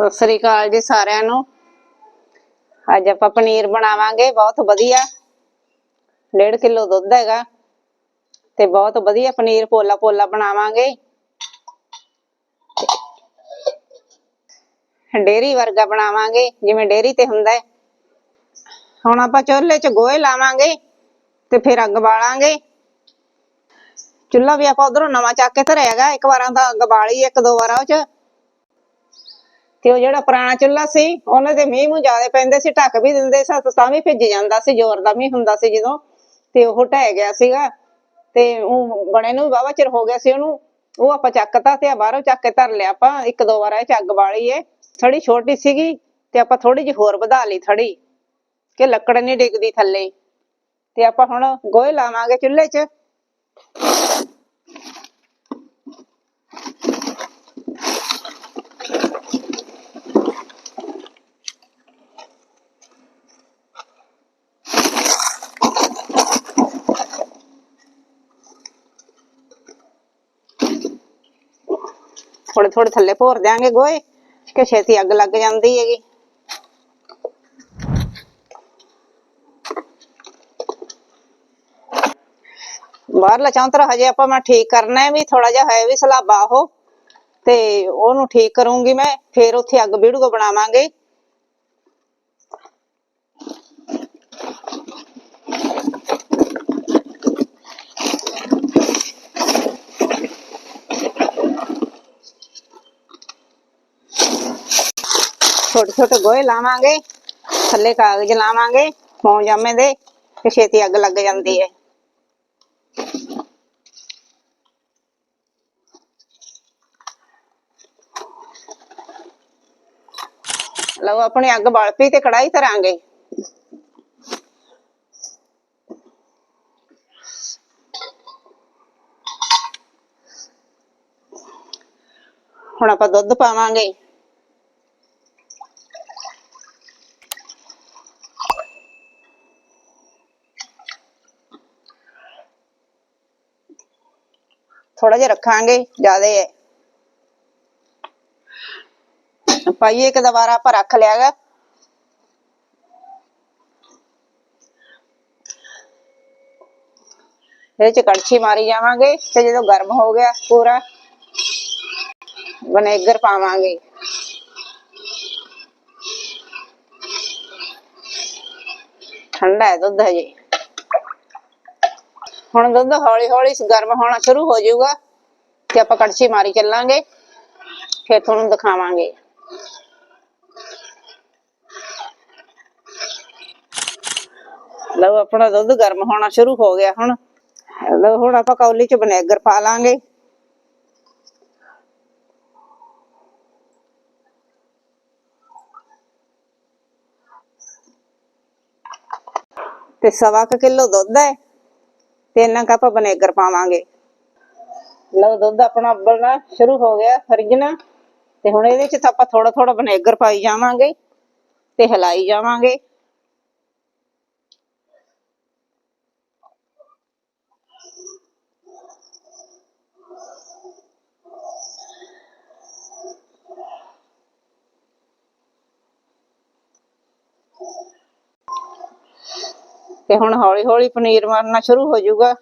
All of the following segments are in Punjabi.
ਸਤਿ ਸ੍ਰੀ ਅਕਾਲ ਜੀ ਸਾਰਿਆਂ ਨੂੰ। ਅੱਜ ਆਪਾਂ ਪਨੀਰ ਬਣਾਵਾਂਗੇ, ਬਹੁਤ ਵਧੀਆ। 1.5 ਕਿਲੋ ਦੁੱਧ ਹੈਗਾ ਤੇ ਬਹੁਤ ਵਧੀਆ ਪਨੀਰ ਪੋਲਾ ਪੋਲਾ ਬਣਾਵਾਂਗੇ। ਡੇਰੀ ਵਰਗਾ ਬਣਾਵਾਂਗੇ, ਜਿਵੇਂ ਡੇਰੀ ਤੇ ਹੁੰਦਾ ਹੈ। ਹੁਣ ਆਪਾਂ ਚੁੱਲ੍ਹੇ 'ਚ ਗੋਹੇ ਲਾਵਾਂਗੇ ਤੇ ਫਿਰ ਅੱਗ ਬਾਲਾਂਗੇ। ਚੁੱਲ੍ਹਾ ਵੀ ਆਪਾਂ ਉਧਰੋਂ ਨਵਾਂ ਚੱਕ ਕੇ ਧਰਿਆ ਹੈਗਾ, ਇੱਕ ਵਾਰਾਂ ਤਾਂ ਅੱਗ ਬਾਲੀ, ਇੱਕ ਦੋ ਵਾਰਾਂ ਉਹ 'ਚ। ਤੇ ਉਹ ਜਿਹੜਾ ਪੁਰਾਣਾ ਚੁੱਲ੍ਹਾ ਸੀ, ਉਹਨਾਂ ਦੇ ਮੀਂਹ ਮੂੰਹ ਜ਼ਿਆਦਾ ਪੈਂਦੇ ਸੀ, ਢੱਕ ਵੀ ਦਿੰਦੇ ਸੀ ਤਾਂ ਵੀ ਭਿੱਜ ਜਾਂਦਾ ਸੀ, ਜ਼ੋਰ ਦਾ ਮੀਂਹ ਹੁੰਦਾ ਸੀ ਜਦੋਂ, ਤੇ ਉਹ ਢਹਿ ਗਿਆ ਸੀਗਾ। ਤੇ ਉਹ ਬਣੇ ਨੂੰ ਵਾਵਾ ਚਿਰ ਹੋ ਗਿਆ ਸੀ ਉਹਨੂੰ। ਉਹ ਆਪਾਂ ਚੱਕਤਾ ਤੇ ਬਾਹਰੋਂ ਚੱਕ ਕੇ ਧਰ ਲਿਆ ਆਪਾਂ, ਇੱਕ ਦੋ ਵਾਰ ਇਹ ਚ ਅੱਗ ਬਾਲੀ ਏ। ਥੜੀ ਛੋਟੀ ਸੀਗੀ ਤੇ ਆਪਾਂ ਥੋੜੀ ਜਿਹੀ ਹੋਰ ਵਧਾ ਲਈ ਥੜੀ, ਕਿ ਲੱਕੜ ਨਹੀਂ ਡਿੱਗਦੀ ਥੱਲੇ। ਤੇ ਆਪਾਂ ਹੁਣ ਗੋਹੇ ਲਾਵਾਂਗੇ ਚੁੱਲ੍ਹੇ 'ਚ। ਥੋੜੇ ਥੋੜੇ ਥੱਲੇ ਭੋਰ ਦਿਆਂਗੇ ਗੋਹੇ, ਕਿ ਛੇਤੀ ਅੱਗ ਲੱਗ ਜਾਂਦੀ ਹੈਗੀ। ਬਾਹਰਲਾ ਚੌਂਤਰਾ ਹਜੇ ਆਪਾਂ ਮੈਂ ਠੀਕ ਕਰਨਾ ਹੈ ਵੀ ਥੋੜਾ ਜਿਹਾ ਹੈ ਵੀ ਸਲਾਬਾ ਉਹ, ਤੇ ਉਹਨੂੰ ਠੀਕ ਕਰੂੰਗੀ ਮੈਂ, ਫੇਰ ਉੱਥੇ ਅੱਗ ਵੀੜੂਗਾ ਬਣਾਵਾਂਗੇ। ਛੋਟੇ ਛੋਟੇ ਗੋਹੇ ਲਾਵਾਂਗੇ, ਥੱਲੇ ਕਾਗਜ਼ ਲਾਵਾਂਗੇ ਮੌਂ ਜਾਮੇ ਦੇ, ਤੇ ਛੇਤੀ ਅੱਗ ਲੱਗ ਜਾਂਦੀ ਹੈ ਲਓ, ਆਪਣੀ ਅੱਗ ਬਲ ਪਈ ਤੇ ਕੜਾਈ ਧਰਾਂਗੇ। ਹੁਣ ਆਪਾਂ ਦੁੱਧ ਪਾਵਾਂਗੇ। ਥੋੜਾ ਜਿਹਾ ਰੱਖਾਂਗੇ, ਜ਼ਿਆਦਾ ਹੈ। ਪਾਈਏ ਇੱਕ ਦੁਬਾਰਾ ਆਪਾਂ ਰੱਖ ਲਿਆਗਾ ਇਹਦੇ ਚ ਕੜਛੀ ਮਾਰੀ ਜਾਵਾਂਗੇ, ਤੇ ਜਦੋਂ ਗਰਮ ਹੋ ਗਿਆ ਪੂਰਾ, ਵਿਨੇਗਰ ਪਾਵਾਂਗੇ। ਠੰਡਾ ਹੈ ਦੁੱਧ ਹਜੇ। ਹੁਣ ਦੁੱਧ ਹੌਲੀ ਹੌਲੀ ਗਰਮ ਹੋਣਾ ਸ਼ੁਰੂ ਹੋ ਜਾਊਗਾ ਤੇ ਆਪਾਂ ਕੜਛੀ ਮਾਰੀ ਚੱਲਾਂਗੇ, ਫਿਰ ਤੁਹਾਨੂੰ ਦਿਖਾਵਾਂਗੇ। ਲਓ ਆਪਣਾ ਦੁੱਧ ਗਰਮ ਹੋਣਾ ਸ਼ੁਰੂ ਹੋ ਗਿਆ ਹੁਣ। ਲਓ ਹੁਣ ਆਪਾਂ ਕੌਲੀ ਚ ਵਿਨੇਗਰ ਪਾ ਲਾਂਗੇ। ਤੇ ਸਵਾ ਕੁ ਕਿਲੋ ਦੁੱਧ ਹੈ। ਤੇ ਇੰਨਾ ਕੱਪ ਵਿਨੇਗਰ ਪਾਵਾਂਗੇ। ਲਓ, ਦੁੱਧ ਆਪਣਾ ਉਬਲਣਾ ਸ਼ੁਰੂ ਹੋ ਗਿਆ, ਫਰਿੱਜਣਾ। ਤੇ ਹੁਣ ਇਹਦੇ ਚ ਆਪਾਂ ਥੋੜਾ ਥੋੜਾ ਵਿਨੇਗਰ ਪਾਈ ਜਾਵਾਂਗੇ ਤੇ ਹਿਲਾਈ ਜਾਵਾਂਗੇ। ਤੇ ਹੁਣ ਹੌਲੀ ਹੌਲੀ ਪਨੀਰ ਮਾਰਨਾ ਸ਼ੁਰੂ ਹੋ ਜਾਊਗਾ।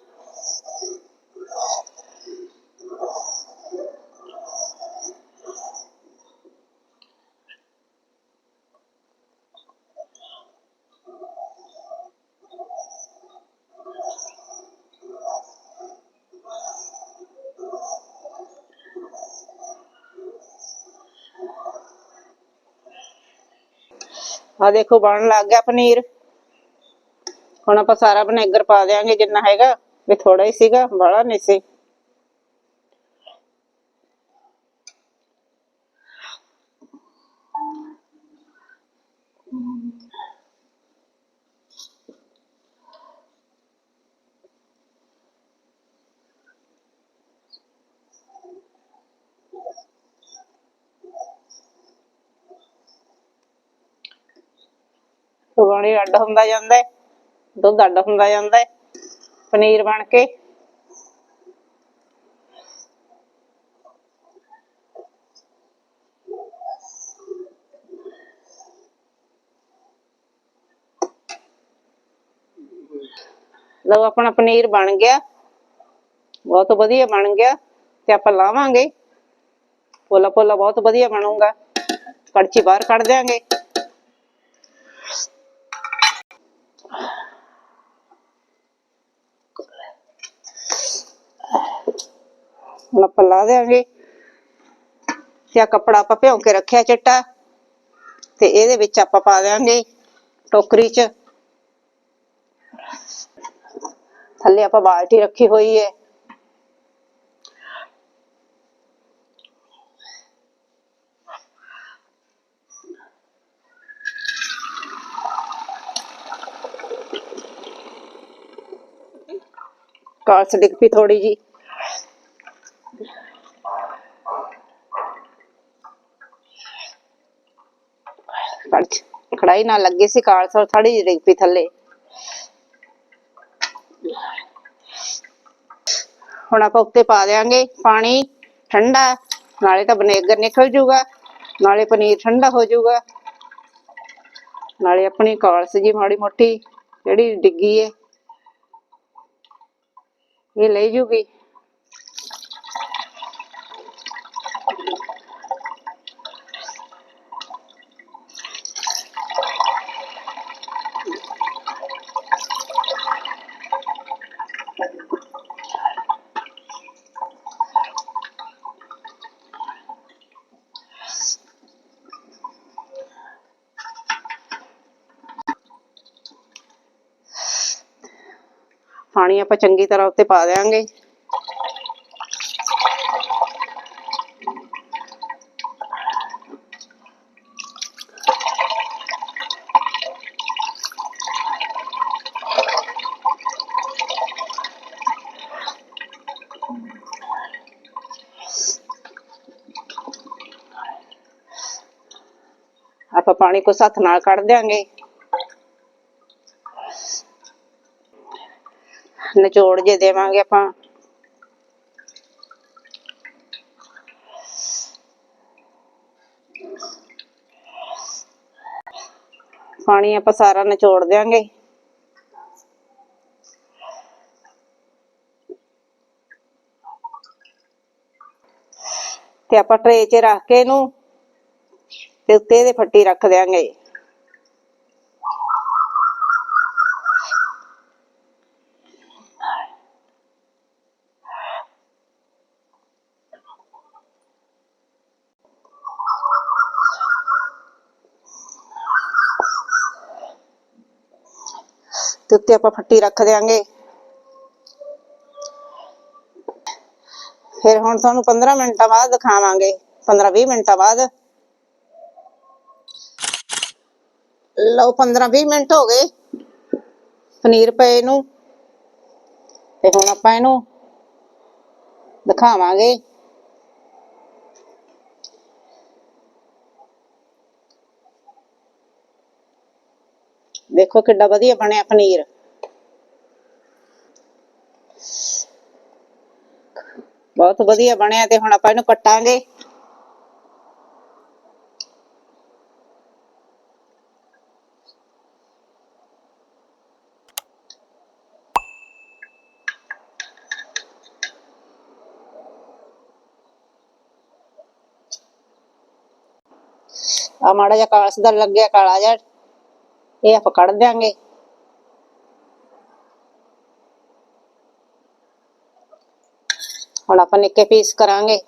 ਆ ਦੇਖੋ, ਬਣਨ ਲੱਗ ਗਿਆ ਪਨੀਰ। ਹੁਣ ਆਪਾਂ ਸਾਰਾ ਵਿਨੇਗਰ ਪਾ ਦਿਆਂਗੇ ਜਿੰਨਾ ਹੈਗਾ, ਵੀ ਥੋੜਾ ਹੀ ਸੀਗਾ ਬੜਾ ਨਹੀਂ ਸੀ। ਪਾਣੀ ਅੱਡ ਹੁੰਦਾ ਜਾਂਦਾ ਹੈ। ਦੁੱਧ ਅੱਡ ਹੁੰਦਾ ਜਾਂਦਾ ਹੈ, ਪਨੀਰ ਬਣ ਕੇ। ਲਓ, ਆਪਣਾ ਪਨੀਰ ਬਣ ਗਿਆ। ਬਹੁਤ ਵਧੀਆ ਬਣ ਗਿਆ ਤੇ ਆਪਾਂ ਲਾਵਾਂਗੇ। ਪੋਲਾ ਪੋਲਾ ਬਹੁਤ ਵਧੀਆ ਬਣੂਗਾ। ਕੜਚੀ ਬਾਹਰ ਕੱਢ ਦਿਆਂਗੇ। ਹੁਣ ਆਪਾਂ ਲਾ ਦਿਆਂਗੇ। ਤੇ ਆ ਕੱਪੜਾ ਆਪਾਂ ਭਿਉਂ ਕੇ ਰੱਖਿਆ ਚਿੱਟਾ, ਤੇ ਇਹਦੇ ਵਿੱਚ ਆਪਾਂ ਪਾ ਦਿਆਂਗੇ ਟੋਕਰੀ 'ਚ। ਥੱਲੇ ਆਪਾਂ ਬਾਲਟੀ ਰੱਖੀ ਹੋਈ ਹੈ ਕਾਸ ਡਿੱਗ ਪਈ ਥੋੜੀ ਜੀ ਕੜਛ ਕੜਾਈ ਨਾਲ ਲੱਗੀ ਸੀ ਕਾਲਸ ਔਰ ਜਿਹੀ ਡਿੱਗ ਪਈ ਥੱਲੇ। ਹੁਣ ਆਪਾਂ ਉੱਤੇ ਪਾ ਦੇਾਂਗੇ ਪਾਣੀ, ਠੰਡਾ, ਨਾਲੇ ਤਾਂ ਬਨੇਗਰ ਨਿਕਲ ਜੂਗਾ, ਨਾਲੇ ਪਨੀਰ ਠੰਡਾ ਹੋ ਜਾਊਗਾ ਨਾਲੇ ਆਪਣੀ ਕਾਲਸ ਜੀ ਮਾੜੀ ਮੋਟੀ, ਜਿਹੜੀ ਡਿੱਗੀ ਏ। ਇਹ ਲੈ ਜੂਗੀ। ਪਾਣੀ ਆਪਾਂ ਚੰਗੀ ਤਰ੍ਹਾਂ ਉੱਤੇ ਪਾ ਦੇਾਂਗੇ ਆਪਾਂ ਪਾਣੀ ਕੋ ਹੱਥ ਨਾਲ ਕੱਢ ਦਿਆਂਗੇ। ਨਿਚੋੜ ਜੇ ਦੇਵਾਂਗੇ ਆਪਾਂ। ਪਾਣੀ ਆਪਾਂ ਸਾਰਾ ਨਿਚੋੜ ਦਿਆਂਗੇ। ਤੇ ਆਪਾਂ ਟਰੇ 'ਚ ਰੱਖ ਕੇ ਇਹਨੂੰ, ਤੇ ਉੱਤੇ ਇਹਦੇ ਫੱਟੀ ਰੱਖ ਦਿਆਂਗੇ। ਉੱਤੇ ਆਪਾਂ ਫੱਟੀ ਰੱਖ ਦਿਆਂਗੇ। ਫਿਰ ਹੁਣ ਤੁਹਾਨੂੰ 15 ਮਿੰਟਾਂ ਬਾਅਦ ਦਿਖਾਵਾਂਗੇ 15 20 ਮਿੰਟਾਂ ਬਾਅਦ। ਲਓ 15 20 ਮਿੰਟ ਹੋ ਗਏ। ਪਨੀਰ ਪਏ ਨੂੰ। ਤੇ ਹੁਣ ਆਪਾਂ ਇਹਨੂੰ ਦਿਖਾਵਾਂਗੇ। ਦੇਖੋ ਕਿੱਡਾ ਵਧੀਆ ਬਣਿਆ ਪਨੀਰ। ਬਹੁਤ ਵਧੀਆ ਬਣਿਆ ਤੇ ਹੁਣ ਆਪਾਂ ਇਹਨੂੰ ਕੱਟਾਂਗੇ। ਆ ਮਾੜਾ ਜਿਹਾ ਕਾਲਾ ਦਾ ਲੱਗਿਆ, ਕਾਲਾ ਜਿਹਾ। ਇਹ ਆਪਾਂ ਕੱਢ ਦਿਆਂਗੇ। ਹੁਣ ਆਪਾਂ ਨਿੱਕੇ ਪੀਸ ਕਰਾਂਗੇ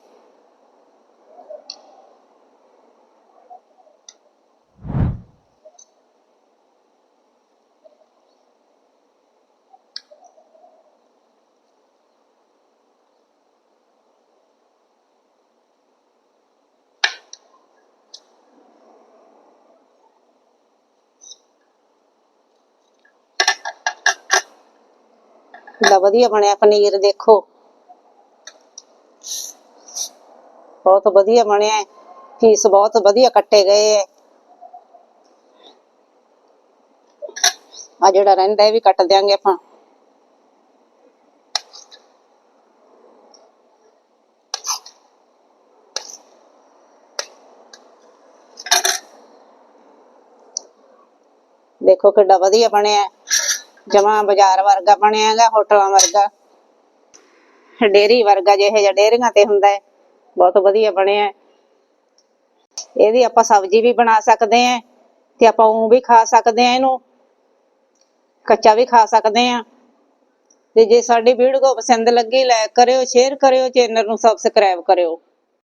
ਕਿੰਨਾ ਵਧੀਆ ਬਣਿਆ ਪਨੀਰ ਦੇਖੋ ਬਹੁਤ ਵਧੀਆ ਬਣਿਆ ਹੈ। ਫੀਸ ਬਹੁਤ ਵਧੀਆ ਕੱਟੇ ਗਏ ਹੈ। ਆ ਜਿਹੜਾ ਰਹਿੰਦਾ ਇਹ ਵੀ ਕੱਟ ਦਿਆਂਗੇ ਆਪਾਂ। ਦੇਖੋ ਕਿੱਡਾ ਵਧੀਆ ਬਣਿਆ। ਜਮਾ ਬਾਜ਼ਾਰ ਵਰਗਾ ਬਣਿਆ ਹੈਗਾ, ਹੋਟਲਾਂ ਵਰਗਾ। ਡੇਰੀ ਵਰਗਾ ਜਿਹੇ ਜਿਹਾ ਡੇਰੀਆਂ ਤੇ ਹੁੰਦਾ ਹੈ। ਬਹੁਤ ਵਧੀਆ ਬਣਿਆ ਹੈ। ਇਹਦੀ ਆਪਾਂ ਸਬਜ਼ੀ ਵੀ ਬਣਾ ਸਕਦੇ ਹਾਂ ਤੇ ਆਪਾਂ ਉਹ ਵੀ ਖਾ ਸਕਦੇ ਹਾਂ ਇਹਨੂੰ। ਕੱਚਾ ਵੀ ਖਾ ਸਕਦੇ ਹਾਂ ਤੇ ਜੇ ਸਾਡੀ ਵੀਡੀਓ ਪਸੰਦ ਲੱਗੀ ਲਾਈਕ ਕਰਿਓ ਸ਼ੇਅਰ ਕਰਿਓ ਚੈਨਲ ਨੂੰ ਸਬਸਕ੍ਰਾਈਬ ਕਰਿਓ।